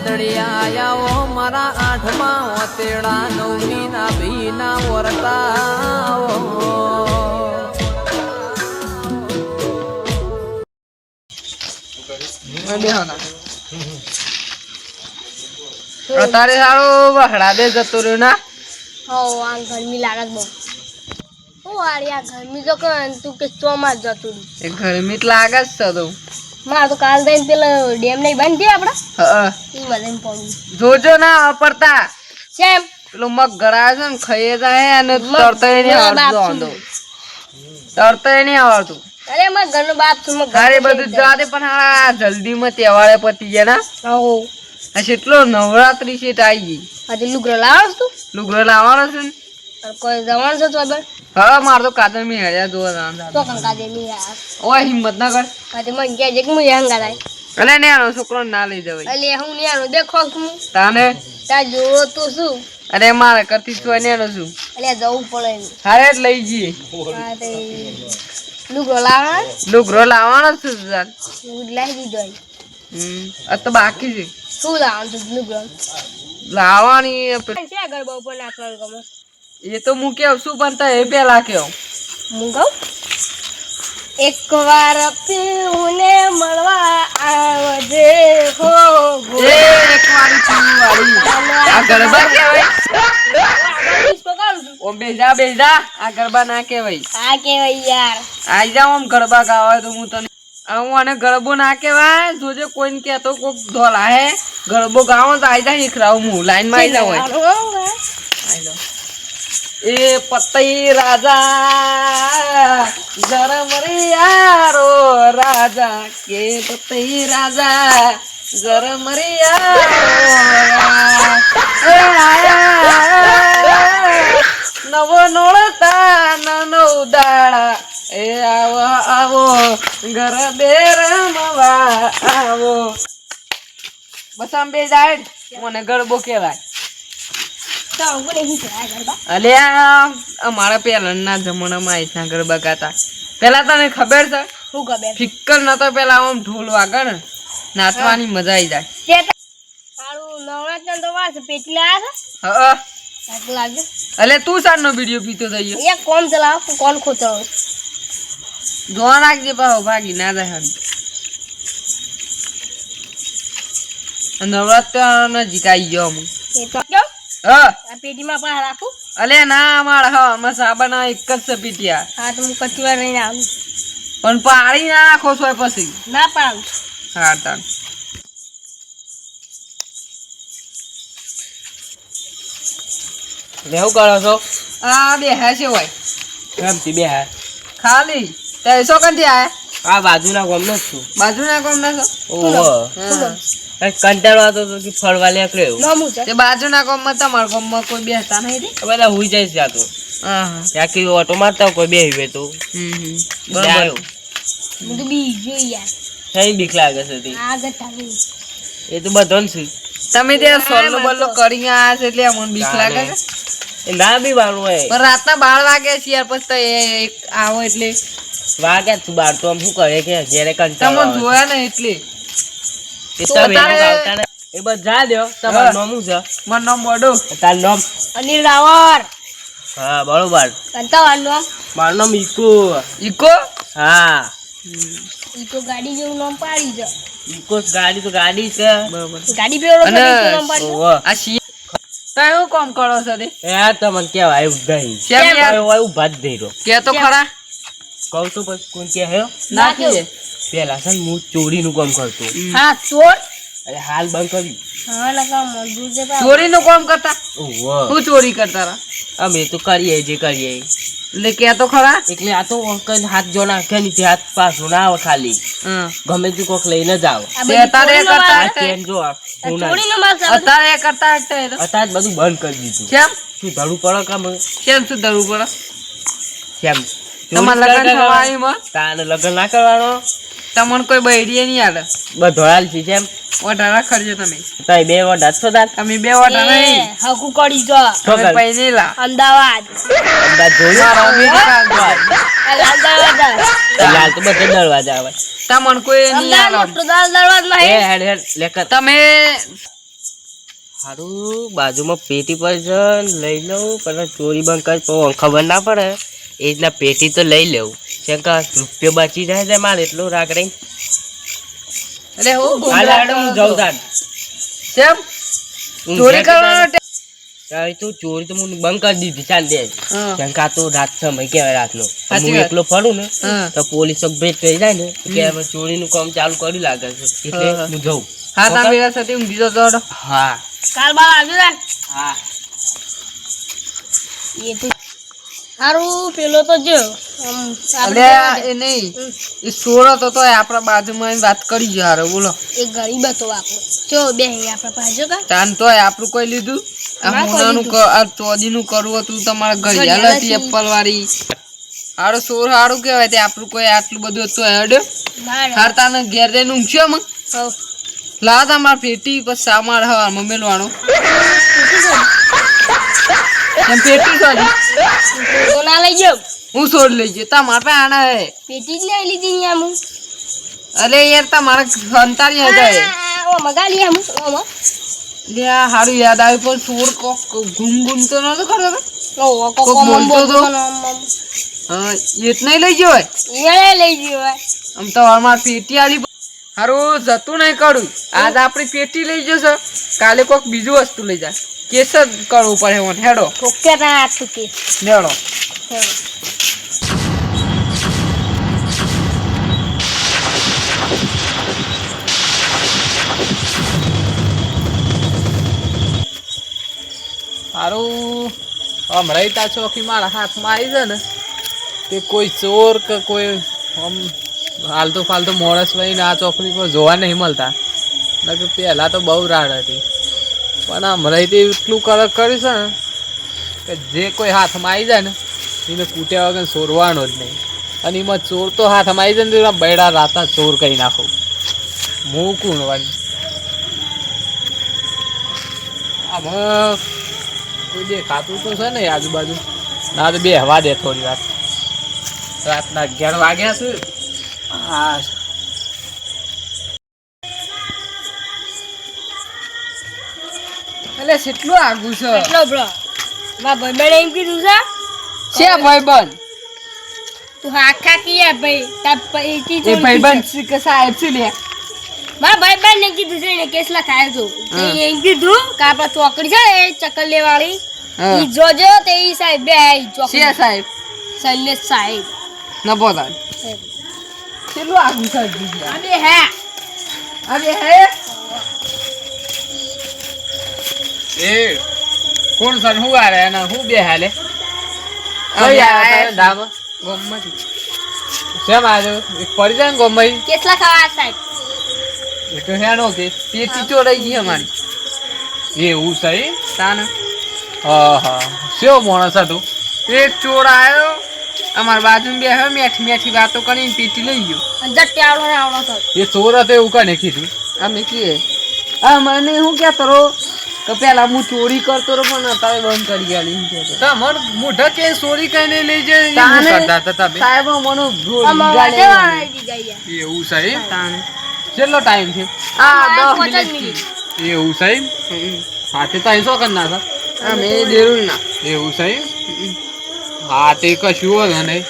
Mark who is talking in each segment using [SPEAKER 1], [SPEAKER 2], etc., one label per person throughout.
[SPEAKER 1] વાદળિયા આયા મારા આઠમા ઓતેડા નવમી ના ભીના વરતા
[SPEAKER 2] તારે સારું વહડા દે જતો રહ્યો ના
[SPEAKER 3] હો આ ગરમી લાગે છે બહુ હું વાળી આ ગરમી તો કર તું કે ચોમાં જ જતું રહ્યું.
[SPEAKER 2] એ ગરમી જ લાગે જ છે તો
[SPEAKER 3] મારે તો કાલ દઈને પેલો ડેમ નહીં બંધ થયા આપડે.
[SPEAKER 2] હા જોજો ના વાપરતા.
[SPEAKER 3] કેમ
[SPEAKER 2] પેલું મગ ગળાય છે ને ખાઈએ જાય અને તરતય નહીં આવડતું. તરતય નહીં આવડતું
[SPEAKER 3] અરે મારા ઘરનો બાપ છું
[SPEAKER 2] મગ
[SPEAKER 3] ઘરે
[SPEAKER 2] બધું જા દે પણ હા જલ્દી માં તહેવારે પતી ગયા ના.
[SPEAKER 3] હા
[SPEAKER 2] કેટલો નવરાત્રી છે આવી ગઈ
[SPEAKER 3] આજે લુગરો લાવવાનું તું?
[SPEAKER 2] લુગરો લાવવાનો છે ને.
[SPEAKER 3] કોઈ જવાનું છે તો
[SPEAKER 2] હા મારે તો કાદર મી હેડ્યા જોવા જવાનું
[SPEAKER 3] તો કંકા દે નહીં
[SPEAKER 2] ઓય હિંમત ના કર
[SPEAKER 3] મને હેંગા
[SPEAKER 2] ને આનો છોકરો ના લઈ જવાય.
[SPEAKER 3] એટલે હું આનું દેખો હું.
[SPEAKER 2] તાને?
[SPEAKER 3] જોવો તો શું?
[SPEAKER 2] અરે મારે કરતી છું ને
[SPEAKER 3] જવું પડે
[SPEAKER 2] હારે જ લઈ જઈએ.
[SPEAKER 3] લુગરો લાવવાનો?
[SPEAKER 2] લુગડો લાવવાનો જ છે જાન.
[SPEAKER 3] હું દીધો
[SPEAKER 2] હમ આ તો બાકી છે.
[SPEAKER 3] શું લાવવાનું છું લુગડો?
[SPEAKER 2] લાવવાની
[SPEAKER 3] છે ગરબા ઉપર ગમે?
[SPEAKER 2] એ તો હું કેવ છું પણ એ પેલા કેવ.
[SPEAKER 3] હું કહું? એક વાર પીઉને મળવા આવજે હો.
[SPEAKER 2] એ એક વાળી ચીની વાળી આ ગરબા
[SPEAKER 3] છું.
[SPEAKER 2] ઓમ બેજા બેજા આ ગરબા ના કેવાય.
[SPEAKER 3] આ કેવાય યાર.
[SPEAKER 2] આઈ જાવ આમ ગરબા ગાવા તો હું તને હું આને ગરબો ના કેવાય? જોજે કોઈને કેતો કોક ધોલા હે. ગરબો ગાવો તો આઈ જા એકરાવ હું લાઈનમાં આઈ જાવ આઈ જાવ એ પતઈ રાજા ગરમ રે યારો રાજા, કે પતઈ રાજા ગરમ રે યારો નવો નોળતા, નનો દાડા એ આવો આવો, ઘર બે રમવા આવો. બસ આમ બે જાય મને ગરબો કહેવાય
[SPEAKER 3] તો હું નહીં કહેવાય ગરબા
[SPEAKER 2] અલે અમારા પહેલાના જમાનામાં આઈસના ગરબા ગાતા. પેલા તને ખબર છે?
[SPEAKER 3] શું ખબર?
[SPEAKER 2] ફિક્કર નતો પેલા આમ ઢોલ વાગે ને નાચવાની મજા આવી જાય.
[SPEAKER 3] નવરાત્ર તો
[SPEAKER 2] હા અલે તું સારનો વીડિયો પીતો થઈ ગયો
[SPEAKER 3] એક કોમ ચલાવ કોલ ખોતો
[SPEAKER 2] જોવા રાખજે પાહો ભાગી ના જાય હારી જીતાઈ ગયો હું
[SPEAKER 3] એ તો પેટીમાં પણ રાખું
[SPEAKER 2] અલે ના મારા હા અમે સાબાના એક જ છે પીટ્યા.
[SPEAKER 3] હા તો હું કચી વાર રહીને આવું.
[SPEAKER 2] પણ પાડી ના નાખો છો પછી.
[SPEAKER 3] ના પાડું.
[SPEAKER 2] હા તાન
[SPEAKER 4] લેવું કરો છો?
[SPEAKER 2] આ બે હે છે હોય
[SPEAKER 4] કેમથી બે હા
[SPEAKER 2] ખાલી. તે સો કંથી આયા?
[SPEAKER 4] આ બાજુના ગામનો છું.
[SPEAKER 2] બાજુના કોમ ના છો?
[SPEAKER 4] ઓહો.
[SPEAKER 2] હા.
[SPEAKER 4] કઈ કંટાળો હતો કે ફરવા નીકળ્યો
[SPEAKER 2] તે બાજુના કોમમાં તમારા કોમમાં કોઈ બેસતા નહીં રે?
[SPEAKER 4] બધા હુઈ જાય છે તો.
[SPEAKER 2] હા હા
[SPEAKER 4] ત્યાં કે ઓટો મારતા કોઈ બે હિવે તો. બરાબર
[SPEAKER 3] યાર.
[SPEAKER 4] બીક લાગે છે તે. એ તો બધો ને છે.
[SPEAKER 2] તમે ત્યાં સોલ્લો બલ્લો કરી આયા છે એટલે અમને બીક લાગે છે.
[SPEAKER 4] ના બી વાળું હોય.
[SPEAKER 2] પણ રાતના બાર વાગે છે યાર પછી એ એક આવો એટલે
[SPEAKER 4] વાગે તું બાર તો આમ શું કરે કે ઘેરે કંટાળો
[SPEAKER 2] તમને જોયા ને એટલે.
[SPEAKER 4] એ
[SPEAKER 2] તો
[SPEAKER 4] તમે
[SPEAKER 2] તારે-
[SPEAKER 4] એનું આવતા ને- એ બધા દો તમારું નામ છે?
[SPEAKER 2] મારું નામ બોડો.
[SPEAKER 4] તાર નામ?
[SPEAKER 3] અનિલ રાવર
[SPEAKER 4] હા બરોબર.
[SPEAKER 3] કંટાવાનું
[SPEAKER 4] મારું નામ ઈકુ.
[SPEAKER 2] ઈકો?
[SPEAKER 4] હા.
[SPEAKER 3] ઈ ગાડી જેવું નામ પાડી છે.
[SPEAKER 4] ઈકો ગાડી તો ગાડી છે.
[SPEAKER 2] બરોબર.
[SPEAKER 3] ગાડી પેલો નામ પાડી
[SPEAKER 2] આ સી તો એવું કરો છો તે?
[SPEAKER 4] એ આ તમને કેવાય એવું
[SPEAKER 2] કેમ? યાર
[SPEAKER 4] ઊભા જ દઈ રહ્યો.
[SPEAKER 2] કે તો ખરા.
[SPEAKER 4] કહું તો પછી કોણ કે હે?
[SPEAKER 2] ના કીએ
[SPEAKER 4] પેલા છે ને હું ચોરીનું કામ કરતો.
[SPEAKER 3] હા ચોર?
[SPEAKER 4] અરે હાલ બંધ કરી.
[SPEAKER 3] હા લગા મજબૂર છે
[SPEAKER 2] ચોરીનું કામ કરતા? હું ચોરી કરતા રા?
[SPEAKER 4] અમે તો કરીએ જે કરીએ
[SPEAKER 2] એટલે કે તો ખરા?
[SPEAKER 4] એટલે આ તો કઈ હાથ જો નાખે નહીં હાથ પાછું ના આવે ખાલી. ગમે તે કોક લઈને જ આવે
[SPEAKER 2] અત્યારે કરતા
[SPEAKER 4] કેમ જો.
[SPEAKER 2] અત્યારે એ કરતા
[SPEAKER 4] અત્યારે બધું બંધ કરી દીધું.
[SPEAKER 2] કેમ?
[SPEAKER 4] શું ધડું પડે કામ?
[SPEAKER 2] કેમ શું ધરવું પડે?
[SPEAKER 4] કેમ?
[SPEAKER 2] તમારે લગ્ન થવા આવ્યું
[SPEAKER 4] તાને લગ્ન ના કરવાનો?
[SPEAKER 2] તમને કોઈ બૈરીએ નહીં આલે
[SPEAKER 4] બધો હાલ છે જેમ.
[SPEAKER 2] ઓટા રાખજો તમે.
[SPEAKER 4] તઈ બે ઓટા છો તાર
[SPEAKER 2] તમે બે
[SPEAKER 3] ઓટા
[SPEAKER 2] નહીં.
[SPEAKER 3] હકુ કડી જો.
[SPEAKER 2] તમે
[SPEAKER 4] ઠોકર.
[SPEAKER 2] લા
[SPEAKER 3] અમદાવાદ.
[SPEAKER 4] અમદાવાદ જોયું?
[SPEAKER 3] આ લાલ દરવાજા
[SPEAKER 4] તો બધે દરવાજા આવે.
[SPEAKER 2] તમને કોઈ નહીં આલે
[SPEAKER 3] દરવાજો
[SPEAKER 4] એ હેડ હેડ લેકર
[SPEAKER 2] તમે
[SPEAKER 4] સારું બાજુમાં પેટી પર લઈ લઉં પણ ચોરી બંધ કરી તો ખબર ના પડે. એ રીતના પેટી તો લઈ લઉં કેમ રૂપિયો બચી જાય છે મારે એટલું રાખ રહી
[SPEAKER 2] એટલે હું
[SPEAKER 4] હાલ હું જાઉં તાર.
[SPEAKER 2] કેમ? ચોરી કરવાનો
[SPEAKER 4] તો ચોરી તો હું બંધ કરી દીધી ચાલ દે.
[SPEAKER 2] હા.
[SPEAKER 4] કેમ કે આ તો રાત સમય કેવાય રાતનો. હું એકલો ફરું ને તો પોલીસ બ્રેક થઈ જાય ને કે હવે ચોરીનું કામ ચાલુ કર્યું લાગે છે એટલે
[SPEAKER 2] હા.
[SPEAKER 4] જઉં.
[SPEAKER 2] હા તમે મેરા સાથે હું બીજો હતો
[SPEAKER 4] હા.
[SPEAKER 3] કાલ બાર આવજો ને?
[SPEAKER 4] હા.
[SPEAKER 3] એ તો સારું પેલો તો જો આપણે
[SPEAKER 2] એ નહીં. એ સોર તો તો આપણા બાજુમાં વાત કરી ગયો હારો બોલો.
[SPEAKER 3] એ ગરીબ હતો આપણો. જો બે આપણા પાસે કા.
[SPEAKER 2] તાન તો આપણું કોઈ લીધું? આ મોનાનું ક- આ ચોદીનું કરવું હતું તમારા હતી
[SPEAKER 3] હતી.
[SPEAKER 2] એપલ વાળી હારો સોર હારું કહેવાય. તે આપણું કોઈ આટલું બધું હતું
[SPEAKER 3] ના
[SPEAKER 2] હાર તાને ઘેર જઈને ઊંઘ્યો મગ લા તમારે પેટી પછી સામાર હવા મમ્મી એમ પેટી તો.
[SPEAKER 3] લઈ જાવ
[SPEAKER 2] હું સોડ લઈ ગયો. તમારે પાસે આના હે.
[SPEAKER 3] પેટી જ લઈ લીધી અહીંયા હું.
[SPEAKER 2] અરે યાર તમારે અંતારી હતા
[SPEAKER 3] આ મગા લઈ હું ઓમાં
[SPEAKER 2] લે આ હારું યાદ આવ્યું પણ છોડ કોક ગુમ ગુમ તો નતો ખરો
[SPEAKER 3] ઓ
[SPEAKER 2] કોક બોલતો તો? હા એટ નહીં લઈ ગયો હોય?
[SPEAKER 3] લઈ ગયો
[SPEAKER 2] આમ તો અમાર પેટી આલી હારું જતું નહીં કરું. આજ આપણી પેટી લઈ જશે કાલે કોક બીજું વસ્તુ લઈ જાય કેસ જ કરવું પડે હેડો.
[SPEAKER 3] ઠોક્યા ના આટલું કે.
[SPEAKER 2] હેડો. સારું હમણાં તા ચોકી મારા હાથમાં આવી છે ને, તે કોઈ ચોર કે કોઈ આમ હાલતો ફાલતો માણસ વહીને આ ચોકડી પર જોવા નહીં મળતા. નકર પહેલાં તો બહુ રાડ હતી. પણ તે એટલું કડક કર્યું છે ને, કે જે કોઈ હાથમાં આવી જાય ને, એને કૂટ્યા વગર ચોરવાનો જ નહીં. અને એમાં ચોર તો હાથમાં આવી જાય ને તો બૈડા રાતા ચોર કરી નાખું. મૂકું કુણવાની. આમાં કોઈ દેખાતું તો છે ને આજુબાજુ. ના તો બે હવા દે થોડી વાર. રાતના અગિયાર વાગ્યા છે. હા. એટલે કેટલું આગું છે?
[SPEAKER 3] એટલો બ્રો? મારા ભાઈ એમ કીધું છે?
[SPEAKER 2] છે ભાઈબંધ?
[SPEAKER 3] તું આખા કીયા ભાઈ. તાર પૈકી
[SPEAKER 2] ભાઈબંધ કે સાહેબ છે લે
[SPEAKER 3] મારા ભાઈ બેન ને કીધું છે એને કેસ લખાયો તે. એમ કીધું કે આપણા ચોકડી છે એ ચકલે વાળી. ઈ જોજો તે ઈ સાહેબ બે આઈ
[SPEAKER 2] છે
[SPEAKER 3] ચોકડી
[SPEAKER 2] સાહેબ?
[SPEAKER 3] શૈલેષ સાહેબ.
[SPEAKER 2] ન બોલાય કેટલું આગું છે
[SPEAKER 3] અરે હે.
[SPEAKER 2] અરે હે? એ કોણ સર હું આ રહ્યા હું બે હાલે? ગોમમાંથી શેમ આવ્યો એક પડી જાય ને ગોમમાં
[SPEAKER 3] કેટલા ખાવા સાહેબ.
[SPEAKER 2] એ તો હેનો કે પેટી ચોરાઈ ગઈ અમારી એવું સહી તાને હા હા શેવો માણસ હતું એક ચોર આવ્યો અમારા બાજુ બે હવે મેઠી મેઠી વાતો કરીને પેટી લઈ ગયો
[SPEAKER 3] ને આવડો તો
[SPEAKER 2] એ ચોર હતો એવું કને કીધું અમે કીએ આ મને હું કહેતો રહો તો પેલા હું ચોરી કરતો રહો પણ અત્યારે બંધ કરી ગયા એમ કહેતો.
[SPEAKER 5] તમાર મોઢા કે ચોરી કરીને લઈ જાય
[SPEAKER 2] તાને સાહેબ મને
[SPEAKER 5] એવું સાહેબ
[SPEAKER 2] તાને. કેટલો ટાઈમ છે. આ
[SPEAKER 3] પાંચ જ
[SPEAKER 2] મિનિટ
[SPEAKER 3] મિનિટ.
[SPEAKER 5] એવું સાહેબ. હાથે તો એસો કર ના
[SPEAKER 2] આ મેં જરૂર ના.
[SPEAKER 5] એવું સાહેબ હા તે કશું હોય નહીં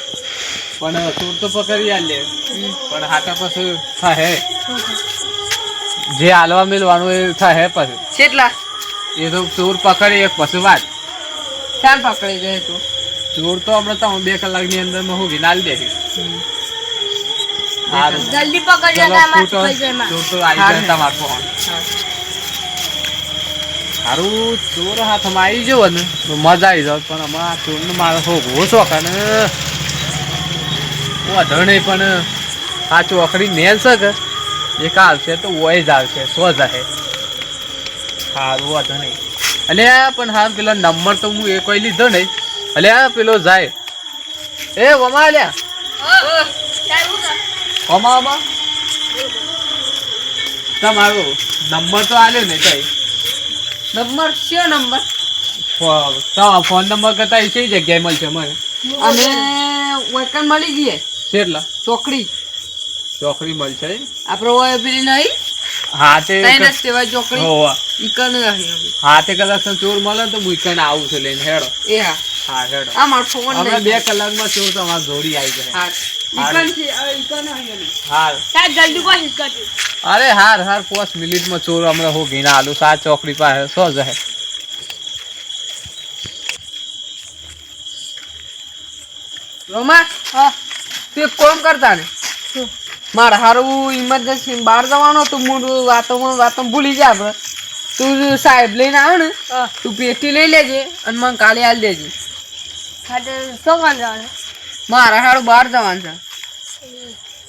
[SPEAKER 5] પણ સુર તો પકડી આલે. પણ હાથે પછી થાય. જે હાલવા મિલવાનું એ થાય પછી.
[SPEAKER 2] કેટલા?
[SPEAKER 5] એ તો ચોર પકડી એક પછી વાત.
[SPEAKER 2] ક્યાં પકડી જાય તો.
[SPEAKER 5] ચોર તો હમણાં તો બે કલાકની અંદરમાં હું વિનાલ દે સારું
[SPEAKER 3] જલ્દી પકડજો
[SPEAKER 5] તમાર ફોન સારું ચોર હાથમાં આવી જવો ને તો મજા આવી જાવ પણ અમારા ચોરનો મારો હોગવો શોખ અને વધો નહીં પણ આ ચોકડી મેલ છે કે? એક આવશે તો ઓય જ આવશે સો જાહે સારું વધો નહીં અલે પણ હા પેલો નંબર તો હું એ કોઈ લીધો નહીં. અલે પેલો જાય. એ વમા લ્યા વમા તમારો નંબર તો આલ્યો ને તઈ.
[SPEAKER 2] નંબર કયો નંબર?
[SPEAKER 5] ફોન નંબર કરતા એ કઈ જગ્યાએ મળશે મને?
[SPEAKER 2] અમે વેકન મળી જઈએ
[SPEAKER 5] કેટલા?
[SPEAKER 2] ચોકડી.
[SPEAKER 5] ચોકડી મળશે
[SPEAKER 2] આપણે ઓય પેલી નહીં
[SPEAKER 5] હા તે
[SPEAKER 2] તઈ ચોકડી.
[SPEAKER 5] હાથે કલાક ચોર મળે તો હું આવું છું લઈને હેડો.
[SPEAKER 2] એ હા. આ મારો ફોન
[SPEAKER 5] બે કલાકમાં ચોર તમારે આવી જાય. અરે હાર હાર પાંચ મિનિટમાં ચોર હમણાં હો ઘીના આલુ. સાત ચોકડી પાસે સો જાય.
[SPEAKER 2] રોમા
[SPEAKER 3] હા.
[SPEAKER 2] તું એક કામ કરતા ને? મારે હારું ઇમરજન્સી બહાર જવાનો તો મૂળ વાતોમાં વાતો ભૂલી જા આપણે તું સાહેબ લઈને આવે ને. તું પેટી લઈ લેજે અને મને કાલે આલી દેજે. મારે હારું બહાર જવાનું છે.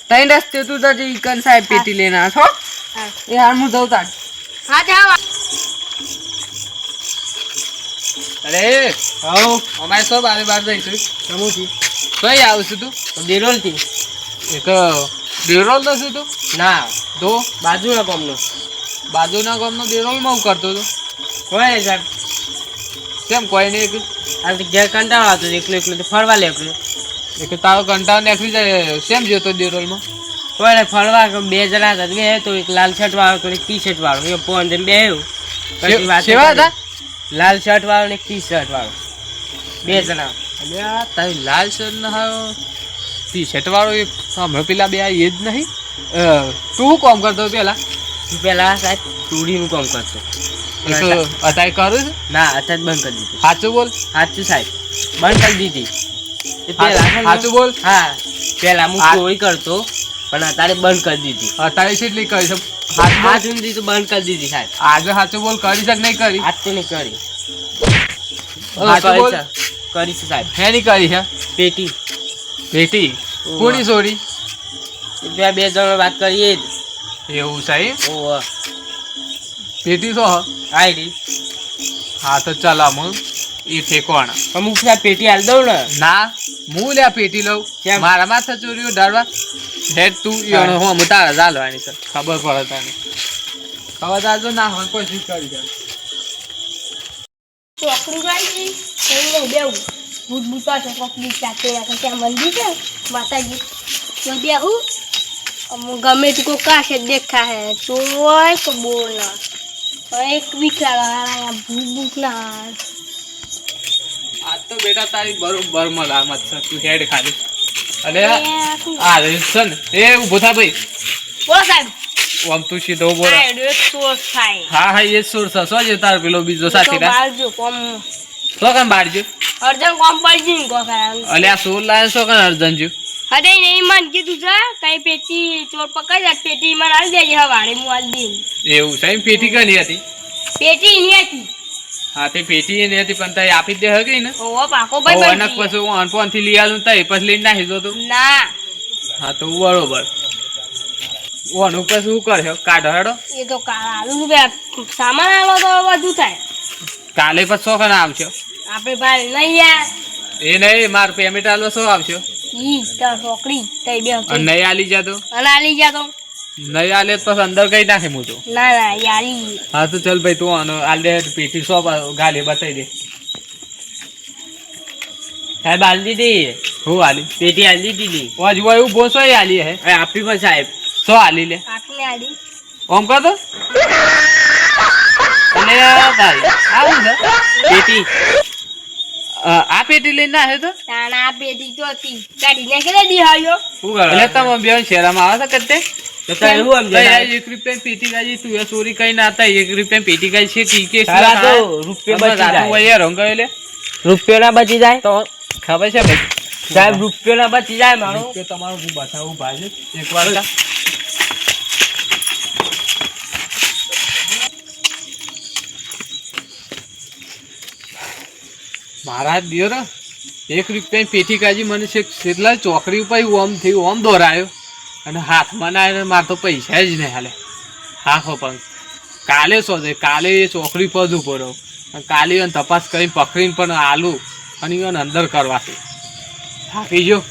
[SPEAKER 2] તઈ રસ્તે તું તો ઈકન સાહેબ પેટી લેના છો. એ હાર હું જઉં તાર.
[SPEAKER 5] અરે હાઉ અમારે સો બારે બાર જઈશું.
[SPEAKER 4] સમુથી
[SPEAKER 5] કઈ આવશું તું?
[SPEAKER 4] દેરોલથી
[SPEAKER 5] એક દેરોલ તો શું તું?
[SPEAKER 4] ના
[SPEAKER 5] તો
[SPEAKER 4] બાજુના ગામનો.
[SPEAKER 5] બાજુના ગામનો દેરોલમાં હું કરતો હતો
[SPEAKER 4] કોઈ નહીં સાહેબ.
[SPEAKER 5] કેમ કોઈ નહીં
[SPEAKER 4] આ તો ઘેર કંટાળો આવતો એકલો એકલો ફરવા લે એકલો
[SPEAKER 5] એક તારો કંટાળ નીકળી જાય સેમ જોતો
[SPEAKER 4] ડ્યુરોલમાં પણ ફરવા બે જણા હતા બે તો એક લાલ શર્ટ વાળો તો એક ટી શર્ટ વાળો એ ફોન જઈને બે
[SPEAKER 5] સેવા હતા?
[SPEAKER 4] લાલ શર્ટ વાળો ને ટી શર્ટ વાળો. બે જણા.
[SPEAKER 5] અલ્યા તારી લાલ શર્ટ ના ટી શર્ટ વાળો એ સાંભળો પેલા બે આ એ જ નહીં. તું કામ કરતો પેલા?
[SPEAKER 4] પેલા સાહેબ ચૂડીનું કોમ કરતો.
[SPEAKER 5] અત્યારે કરું છું?
[SPEAKER 4] ના અત્યારે બંધ કરી દીધું.
[SPEAKER 5] સાચું બોલ.
[SPEAKER 4] સાચું સાહેબ. બંધ કરી દીધી.
[SPEAKER 5] સાચું બોલ.
[SPEAKER 4] હા પેલા હું ચોરી કરતો પણ અત્યારે બંધ કરી દીધી.
[SPEAKER 5] અત્યારે કેટલી કરી છે?
[SPEAKER 4] આજ સુધી તો બંધ કરી દીધી સાહેબ.
[SPEAKER 5] આજે સાચું બોલ કરી છે નહીં કરી?
[SPEAKER 4] આજ તો નહીં કરી. કરી છે. સાહેબ.
[SPEAKER 5] હે નહીં કરી છે?
[SPEAKER 4] પેટી. પેટી.
[SPEAKER 5] કોની સોરી
[SPEAKER 4] બે બે જણ વાત કરીએ
[SPEAKER 5] એવું સાહેબ?
[SPEAKER 4] ઓહો.
[SPEAKER 5] પેટી તો હ.
[SPEAKER 4] આઈડી.
[SPEAKER 5] હા તો ચાલ આમ એ ઠેકવાના.
[SPEAKER 4] અમુક પેટી હાલ દઉં ને.
[SPEAKER 5] ના હું લ્યા પેટી લઉં? મારા માથે ચોરીઓ ડરવા હેડ તું ઈયોનો હું. તારા ચાલવાની છે. ખબર પડે તને. ખબર તાર ના હોય કોઈ શું કરી દે
[SPEAKER 3] ચોકડી ગાડી એમને બેવું ભૂત ભૂતા છે ચોકડી સાથે ત્યાં મંદિર છે માતાજી. તો બેહું. ગમે તું કોઈ કાશે દેખા હે ચોય તો બોલ ના. એક વીક લાગે ભૂખ ના
[SPEAKER 5] આજ તો બેટા તારી બરોબર મલામત છે તું હેડ ખાલી.
[SPEAKER 3] અને
[SPEAKER 5] આ રે છે એ ઊભો થા ભાઈ.
[SPEAKER 3] બોલો સાહેબ.
[SPEAKER 5] આમ તું સીધો
[SPEAKER 3] બોલ
[SPEAKER 5] હા હા એ સોર્સ સોર છે સો જે તાર પેલો બીજો
[SPEAKER 3] તો
[SPEAKER 5] સાથી ના
[SPEAKER 3] જો કોમ
[SPEAKER 5] બારજો
[SPEAKER 3] અર્જન કોમ પડજી ને કોકા
[SPEAKER 5] અલે આ સોર લાયો સો અર્જન અર્જનજો?
[SPEAKER 3] અરે નહીં મન કીધું છે કઈ પેટી ચોર પકડી જાય પેટી મને આવી દેજે હવારે હું આલી દઈ
[SPEAKER 5] એવું સાહેબ પેટી કની હતી?
[SPEAKER 3] પેટી નહીં હતી.
[SPEAKER 5] હા તે પેટી એની હતી પણ તઈ આપી દે હગી ને.
[SPEAKER 3] ઓ પાકો
[SPEAKER 5] ભાઈ
[SPEAKER 3] ભાઈ
[SPEAKER 5] અનક પછી હું અનફોનથી લઈ આલું તઈ પછી લઈને નાખી દો તો.
[SPEAKER 3] ના.
[SPEAKER 5] હા તો બરોબર. ઓનું પછી શું કરશો કાઢો હેડો.
[SPEAKER 3] એ તો કાળું બે સામાન આલો તો બધું થાય.
[SPEAKER 5] કાલે પછી શોખ આવશો.
[SPEAKER 3] આપણે ભાઈ નહીં યાર
[SPEAKER 5] એ નહીં મારું પેમેન્ટ આલો શું આવશો?
[SPEAKER 3] ઈ તાર છોકરી તઈ બે
[SPEAKER 5] અને નહીં આલી જા
[SPEAKER 3] આલી જા
[SPEAKER 5] નહીં આલે તો અંદર કઈ નાખે હું તો?
[SPEAKER 3] ના ના યારી
[SPEAKER 5] હા તો ચાલ ભાઈ તું આનો આલ પેટી શોપ ગાલી બતાવી દે.
[SPEAKER 4] સાહેબ આલી દીધી
[SPEAKER 5] હું આલી?
[SPEAKER 4] પેટી આલી દીધી
[SPEAKER 5] ઓ જુઓ એવું બોસો આલી હે?
[SPEAKER 4] આપી પણ સાહેબ.
[SPEAKER 5] સો આલી લે?
[SPEAKER 3] આપને આલી.
[SPEAKER 5] ઓમ કહો તો? અને તારી આવું છે?
[SPEAKER 4] પેટી.
[SPEAKER 5] પેટી લઈને આવ્યો તો?
[SPEAKER 3] તાણા પેટી તો હતી. ગાડી નાખી દે
[SPEAKER 4] કરો
[SPEAKER 5] એટલે તમે બેન શેરામાં આવે છે કદે
[SPEAKER 4] તો? તારે શું સમજે
[SPEAKER 5] એક રૂપિયા પેટી ગાજી તું ચોરી કઈ ના હતા એક રૂપિયા પેટી ગાજી છે કી કે
[SPEAKER 4] તારા તો રૂપિયો બચી જાય.
[SPEAKER 5] રંગાયો લે.
[SPEAKER 4] રૂપિયો ના બચી જાય?
[SPEAKER 5] તો ખબર છે ભાઈ?
[SPEAKER 4] સાહેબ રૂપિયો ના બચી જાય મારો.
[SPEAKER 5] તમારું હું બતાવું ભાઈ? એક મારા દિયોર એક રૂપિયાની પેટી કાજી મને છે કેટલા ચોકડી ઉપર ઓમ થયું ઓમ દોરાયો. અને હાથમાં ના આવ્યો, મારે તો પૈસા જ નહીં હાલે. હા હો પણ. કાલે શું છે કાલે એ ચોકડી પર જ ઊભો અને કાલે એને તપાસ કરીને પકડીને પણ આલું અને એને અંદર કરવાથી. થાકી ગયો.